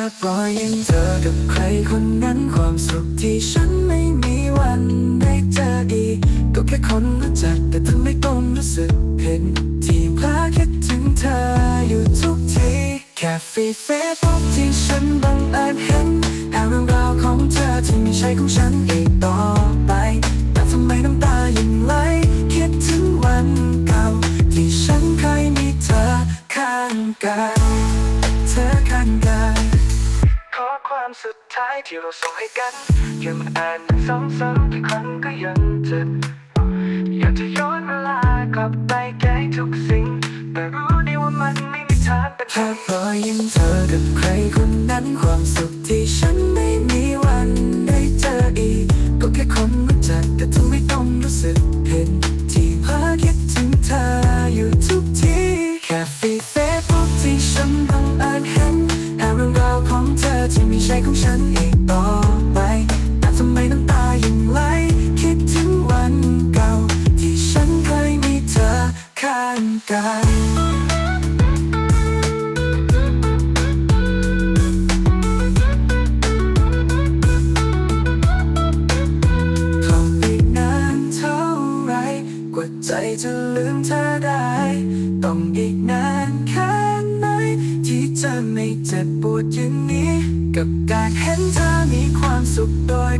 าพรอยยิ้มเธอกับใครคนนั้นความสุขที่ฉันไม่มีวันได้เจออีก ก็แค่คนรู้จักแต่เธอไม่ต้องรู้สึกเห็น ที่พลาคิดถึงเธออยู่ทุกที แค่ฟีเฟซบุ๊กที่ฉันบังเอิญเห็นแอ่เรื่องราวของเธอที่ไม่ใช่ของฉันอีกต่อไป แต่ทำไมน้ำตายังไหลคิดถึงวันเก่าที่ฉันเคยมีเธอข้างกายามสุดท้ายที่เราส่งให้กัน ยังมาอ่านซ้ำๆกี่ครั้งก็ยังเจ็บอยากจะย้อนเวลากลับไปแก้ทุกสิ่ง แต่รู้ดีว่ามันไม่มีทางเป็นภาพรอยยิ้มเธอกับใครคนนั้นความสุขที่ฉันไม่มีวันได้เจออีก ก็แค่คนรู้จักแต่เธอไม่ต้องรู้สึกเห็น ใช่ของฉันอีกต่อไปแต่ทำไมน้ำตายังไหล คิดถึงวันเก่า ที่ฉันเคยมีเธอข้างกายเข้าไปนานเท่าไรกว่าใจจะลืมเธอได้ ต้องอีกนานแค่ไหนที่จะไม่เจ็บปวดอย่างนี้ กับการเห็นเธอมีความสุขโดย